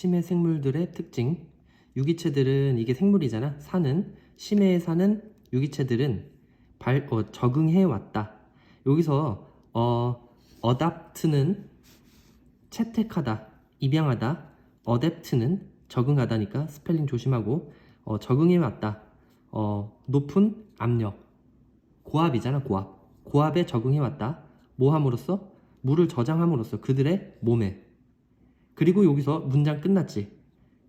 심해 생물들의 특징. 유기체들은 이게 생물이잖아. 사는 심해에 사는 유기체들은 발, 어, 적응해 왔다. 여기서 어, 어답트는 채택하다, 입양하다. 어댑트는 적응하다니까 스펠링 조심하고 어, 적응해 왔다. 어, 높은 압력. 고압이잖아, 고압. 고압에 적응해 왔다. 뭐 함으로써? 물을 저장함으로써 그들의 몸에. 그리고 여기서 문장 끝났지.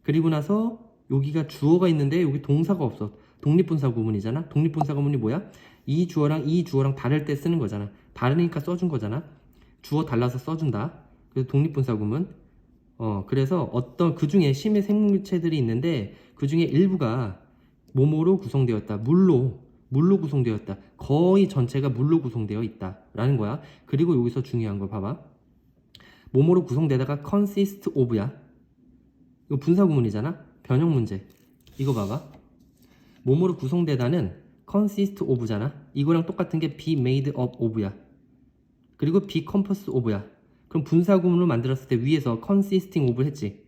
그리고 나서 여기가 주어가 있는데 여기 동사가 없어. 독립분사 구문이잖아. 독립분사 구문이 뭐야? 이 주어랑 이 주어랑 다를 때 쓰는 거잖아. 다르니까 써준 거잖아. 주어 달라서 써준다. 그래서 독립분사 구문. 어, 그래서 어떤 그 중에 심해 생물체들이 있는데 그 중에 일부가 몸으로 구성되었다. 물로, 물로 구성되었다. 거의 전체가 물로 구성되어 있다 라는 거야. 그리고 여기서 중요한 거 봐봐. 몸으로 구성되다가 consist of야. 이거 분사 구문이잖아. 변형 문제. 이거 봐봐. 몸으로 구성되다는 consist of잖아. 이거랑 똑같은 게 be made up of야. 그리고 be composed of야. 그럼 분사 구문을 만들었을 때 위에서 consisting of를 했지.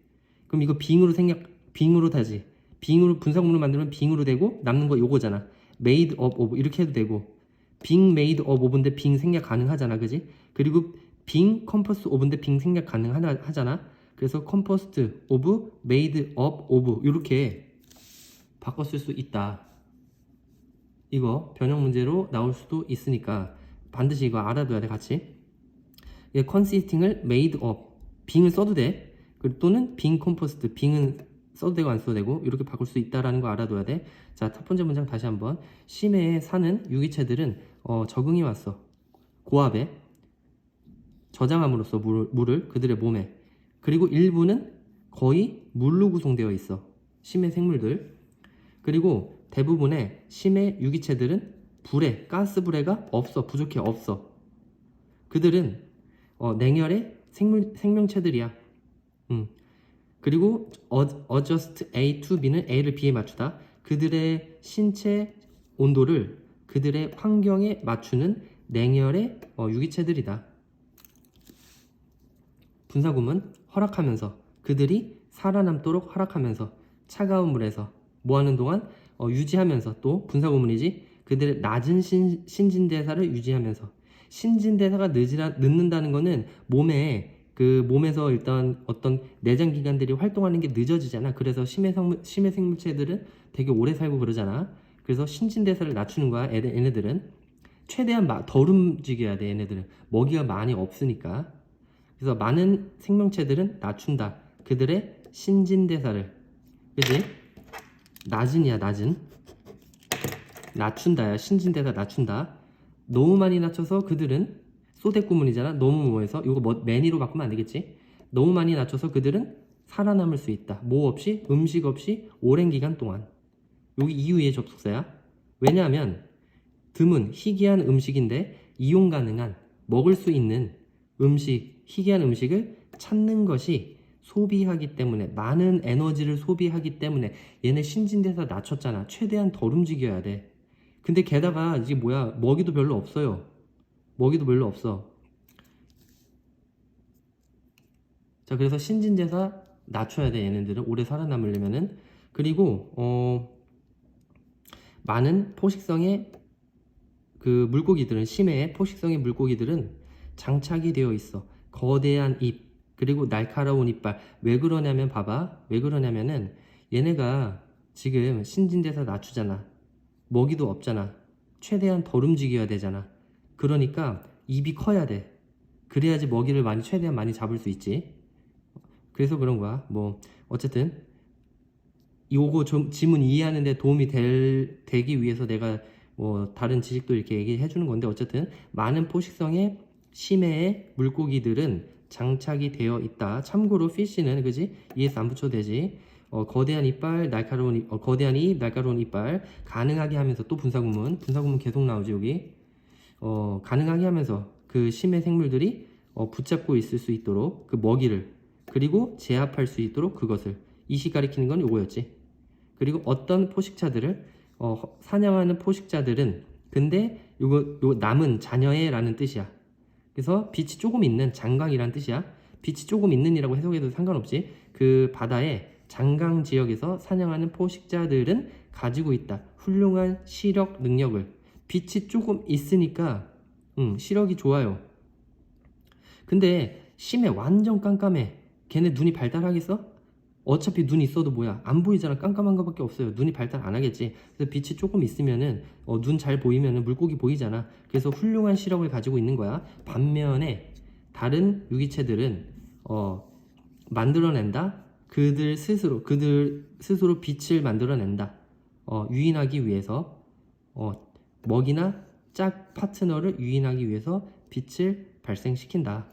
그럼 이거 being으로 생각 being으로 다지. being으로 분사 구문을 만들면 being으로 되고 남는 거 요거잖아. made up of 이렇게 해도 되고 being made of of인데 being 생략 가능하잖아. 그지? 그리고 being composed of인데 being 생략 가능하잖아. 그래서 composed of, made up of 이렇게 쓸수 있다. 이거 변형 문제로 나올 수도 있으니까 반드시 이거 알아둬야 돼 같이. 예, consisting을 made of, being을 써도 돼. 그리고 또는 being composed, being은 써도 되고 안 써도 되고 이렇게 바꿀 수 있다라는 거 알아둬야 돼. 자, 첫 번째 문장 다시 한번. 심해에 사는 유기체들은 어, 적응이 왔어. 고압에 저장함으로써 물을, 물을 그들의 몸에 그리고 일부는 거의 물로 구성되어 있어. 심해 생물들. 그리고 대부분의 심해 유기체들은 불에, 가스불에가 없어. 부족해. 없어. 그들은 어, 냉혈의 생물, 생명체들이야. 음. 그리고 adjust A to B는 A를 B에 맞추다. 그들의 신체 온도를 그들의 환경에 맞추는 냉혈의 어, 유기체들이다. 분사구문 허락하면서 그들이 살아남도록 허락하면서 차가운 물에서 뭐하는 동안 어, 유지하면서 또 분사구문이지 그들의 낮은 신, 신진대사를 유지하면서 신진대사가 늦으라, 늦는다는 거는 몸에 그 몸에서 일단 어떤 내장 기관들이 활동하는 게 늦어지잖아. 그래서 심해, 생물, 심해 생물체들은 되게 오래 살고 그러잖아. 그래서 신진대사를 낮추는 거야. 얘네, 얘네들은 최대한 마, 덜 움직여야 돼. 얘네들은 먹이가 많이 없으니까. 그래서 많은 생명체들은 낮춘다. 그들의 신진대사를. 그지? 낮은이야, 낮은. 낮춘다야. 신진대사 낮춘다. 너무 많이 낮춰서 그들은 소대구문이잖아. 너무 뭐해서 이거 뭐 매니로 바꾸면 안 되겠지? 너무 많이 낮춰서 그들은 살아남을 수 있다. 뭐 없이 음식 없이 오랜 기간 동안. 여기 이유의 접속사야. 왜냐하면 드문 희귀한 음식인데 이용 가능한 먹을 수 있는 음식, 희귀한 음식을 찾는 것이 소비하기 때문에 많은 에너지를 소비하기 때문에 얘네 신진대사 낮췄잖아. 최대한 덜 움직여야 돼. 근데 게다가 이게 뭐야 먹이도 별로 없어요. 먹이도 별로 없어. 자 그래서 신진대사 낮춰야 돼 얘네들은 오래 살아남으려면은 그리고 어 많은 포식성의 그 물고기들은 심해의 포식성의 물고기들은 장착이 되어 있어. 거대한 입 그리고 날카로운 이빨 왜 그러냐면 봐봐 왜 그러냐면은 얘네가 지금 신진대사 낮추잖아. 먹이도 없잖아. 최대한 덜 움직여야 되잖아. 그러니까 입이 커야 돼. 그래야지 먹이를 많이 최대한 많이 잡을 수 있지. 그래서 그런 거야. 뭐 어쨌든 요거 좀 지문 이해하는데 도움이 될, 되기 위해서 내가 뭐 다른 지식도 이렇게 얘기해 주는 건데 어쨌든 많은 포식성의 심해의 물고기들은 장착이 되어 있다. 참고로 피쉬는 그지? ES 안 붙여도 되지. 어, 거대한 이빨, 날카로운 입, 어, 거대한 입, 날카로운 이빨 가능하게 하면서 또 분사구문, 분사구문 계속 나오지 여기. 어, 가능하게 하면서 그 심해 생물들이 어, 붙잡고 있을 수 있도록 그 먹이를 그리고 제압할 수 있도록 그것을 이시 가리키는 건 요거였지. 그리고 어떤 포식자들을 어, 사냥하는 포식자들은 근데 요거 요 남은 자녀의라는 뜻이야. 그래서 빛이 조금 있는 장강이라는 뜻이야. 빛이 조금 있는이라고 해석해도 상관없지. 그 바다의 장강 지역에서 사냥하는 포식자들은 가지고 있다. 훌륭한 시력 능력을. 빛이 조금 있으니까 음, 시력이 좋아요. 근데 심해 완전 깜깜해. 걔네 눈이 발달하겠어? 어차피 눈 있어도 뭐야. 안 보이잖아. 깜깜한 거밖에 없어요. 눈이 발달 안 하겠지. 그래서 빛이 조금 있으면은 어, 눈 잘 보이면은 물고기 보이잖아. 그래서 훌륭한 시력을 가지고 있는 거야. 반면에 다른 유기체들은 어, 만들어낸다? 그들 스스로 그들 스스로 빛을 만들어낸다. 어, 유인하기 위해서 어, 먹이나 짝 파트너를 유인하기 위해서 빛을 발생시킨다